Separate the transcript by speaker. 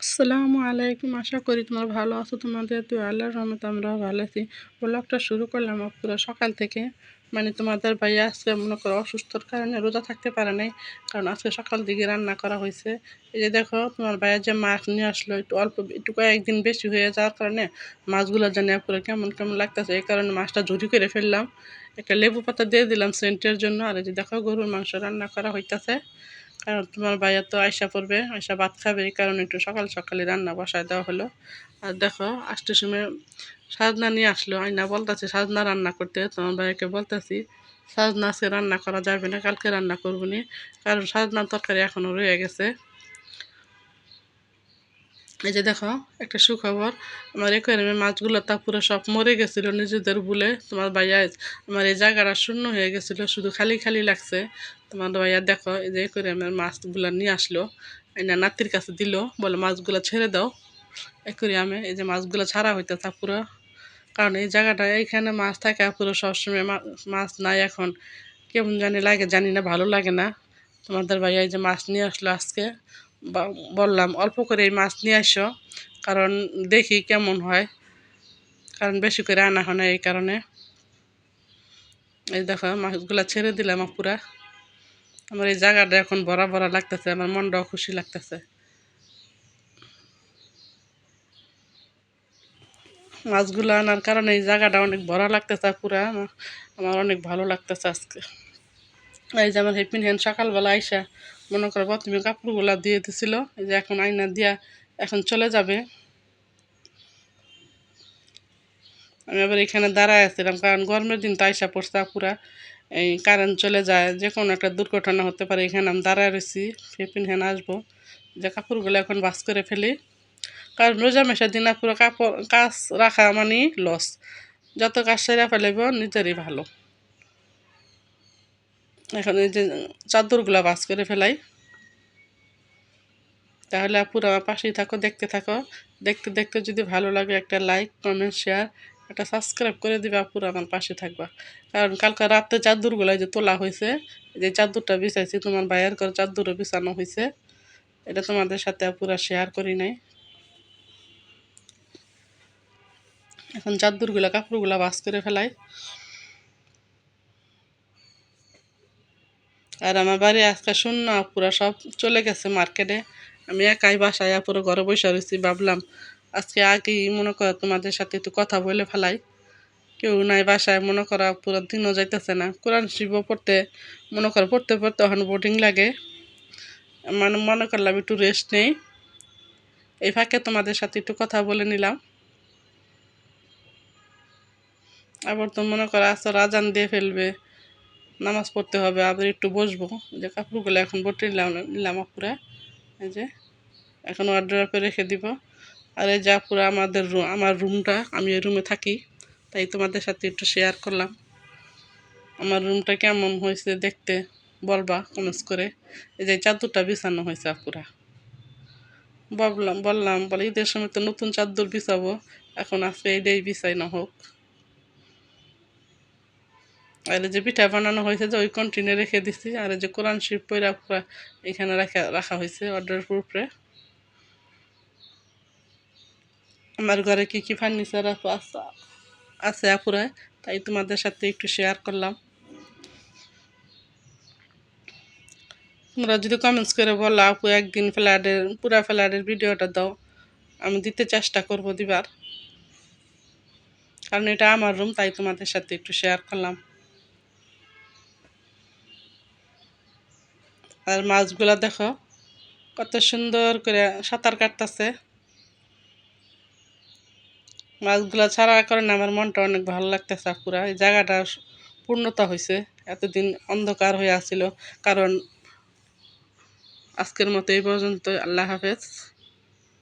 Speaker 1: আসসালামু আলাইকুম। আশা করি তোমরা ভালো আছো। তোমাদের তো আল্লাহর রহমতে আমরাও ভালো আছি। ব্লগটা শুরু করলাম পুরো সকাল থেকে। মানে তোমাদের ভাইয়া আজকে মনে করো অসুস্থর কারণে রোজা থাকতে পারে নাই। কারণ আজকে সকাল দিকে রান্না করা হয়েছে। এই যে দেখো, তোমার ভাইয়া যে মাছ নিয়ে আসলো, একটু অল্প, একটু কয়েকদিন বেশি হয়ে যাওয়ার কারণে মাছগুলো জানি পুরো কেমন কেমন লাগতেছে। এই কারণে মাছটা ঝুরি করে ফেললাম। একটা লেবু পাতা দিয়ে দিলাম সেন্টের জন্য। আর এই যে দেখো, গরুর মাংস রান্না করা হইতেছে। কারণ তোমার ভাইয়া তো আয়সা পড়বে আয়সা ভাত খাবে কারণে একটু সকাল সকালে রান্না বসায় দেওয়া হলো। আর দেখো আসতে সময় সাজনা নিয়ে আসলো। আয়না বলতেছে সাজনা রান্না করতে, তোমার ভাইয়াকে বলতেছি, সাজনা আজকে রান্না করা যাবে না, কালকে রান্না করব নি। কারণ সাজনার তরকারি এখনও রয়ে গেছে। এই যে দেখো, একটা সুখবর। আমার একুয়ারিয়ামের মাছগুলো তা পুরো সব মরে গেছিল নিজেদের বলে তোমার ভাইয়া আমার এই জায়গাটা শূন্য হয়ে গেছিল, শুধু খালি খালি লাগছে। তোমার ভাইয়া দেখো, এই যে একুয়ারিয়ামের মাছগুলো নিয়ে আসলো, এনে নাতির কাছে দিল, বলে, মাছগুলো ছেড়ে দাও। একুয়ারিয়ামে এই যে মাছগুলো ছাড়া হইতেছে পুরো। কারণ এই জায়গাটা, এইখানে মাছ থাকে পুরো সবসময় মাছ নাই এখন। কেমন জানি লাগে, জানি না, ভালো লাগে না। তোমাদের ভাইয়া এই যে মাছ নিয়ে আসলো আজকে। বললাম, অল্প করে এই মাছ নিয়ে আসো, কারণ দেখি কেমন হয়। কারণ বেশি করে আনা হয় না এই কারণে। এই দেখো, মাছগুলা ছেড়ে দিলাম পুরা আমার এই জায়গাটা এখন ভরা ভরা লাগতেছে, আমার মনটাও খুশি লাগতেছে। মাছগুলো আনার কারণে এই জায়গাটা অনেক ভরা লাগতেছে পুরা আমার অনেক ভালো লাগতেছে আজকে। এই যে আমার হেপিন হ্যান্ড সকালবেলা আইসা মনে করো প্রথমে কাপড়গুলা দিয়ে দিছিল, এই যে এখন আয়না দিয়া এখন চলে যাবে। আমি আবার এখানে দাঁড়ায় আসছিলাম কারণ গরমের দিন তো আইসা পড়ছে পুরা এই কারেন্ট চলে যায়, যে কোনো একটা দুর্ঘটনা হতে পারে, এখানে আমি দাঁড়ায় রয়েছি ফেপিন হ্যান আসব। যে কাপড়গুলো এখন বাস করে ফেলি, কারণ রোজা মেশার দিন পুরো কাপড়, কাজ রাখা মানে লস যত কাজ সেরা ফেলেব নিজেরই ভালো। এখন এই যে চাদরগুলো বাস করে ফেলাই। তাহলে পুরো আমার পাশেই থাকো, দেখতে থাকো। দেখতে দেখতে যদি ভালো লাগে একটা লাইক কমেন্ট শেয়ার একটা সাবস্ক্রাইব করে দিবে পুরো আমার পাশে থাকবা। কারণ কালকে রাতে চাদরগুলো যে তোলা হয়েছে, যে চাদরটা বিছাইছি, তোমার ভাইয়ের করে চাদরও বিছানো হয়েছে। এটা তোমাদের সাথে পুরো শেয়ার করি নাই। এখন চাদরগুলো, কাপড়গুলো বাস করে ফেলাই। আর আমার বাড়ি আজকে শূন্য পুরো সব চলে গেছে মার্কেটে। আমি একাই বাসায় পুরো ঘরে বসে রয়েছি, ভাবলাম আজকে আগেই মনে করো তোমাদের সাথে একটু কথা বলে ফেলাই। কেউ নাই বাসায়, মনে করা পুরো দিনও যাইতেছে না। কোরআন শিব পড়তে, মনে করো পড়তে পড়তে এখন বোর্ডিং লাগে। মানে মনে করলাম একটু রেস্ট নেই। এই ফাঁকে তোমাদের সাথে একটু কথা বলে নিলাম। আবার তো মনে করো আসর আজান দিয়ে ফেলবে। নামাজ পড়তে হবে, আবার একটু বসবো। যে কাপড়গুলো এখন বটে, নিলাম পুরা এই যে, এখন অর্ডার রেখে দিব। আর এই যা পুরো আমাদের আমার রুমটা, আমি এই রুমে থাকি, তাই তোমাদের সাথে একটু শেয়ার করলাম। আমার রুমটা কেমন হয়েছে দেখতে, বলবা কমেন্টস করে। এই যে চাদরটা বিছানো হয়েছে পুরা বললাম বললাম, বলে ঈদের সময় তো নতুন চাদর বিছাবো, এখন আজকে এইটাই বিছাই না হোক। আর যে পিঠা বানানো হয়েছে যে ওই কন্টিনে রেখে দিছি, আর যে কোরআন শিব পয়রা এখানে রাখা রাখা হয়েছে অর্ডার উপরে আমার ঘরে কী কী ফার্নিচার আছে আপুরা তাই তোমাদের সাথে একটু শেয়ার করলাম। তোমরা যদি কমেন্টস করে বলো, আপু, একদিন ফ্ল্যাটের, পুরা ফ্ল্যাটের ভিডিওটা দাও, আমি দিতে চেষ্টা করব দিবার। কারণ এটা আমার রুম তাই তোমাদের সাথে একটু শেয়ার করলাম। আর মাছগুলো দেখো, কত সুন্দর করে সাঁতার কাটতেছে। মাছগুলো ছাড়া কারণে আমার মনটা অনেক ভালো লাগতেছে পুরা এই জায়গাটা পূর্ণতা হয়েছে এতদিন অন্ধকার হয়ে আসছিল কারণ আজকের মতো এই পর্যন্ত আল্লাহ হাফেজ।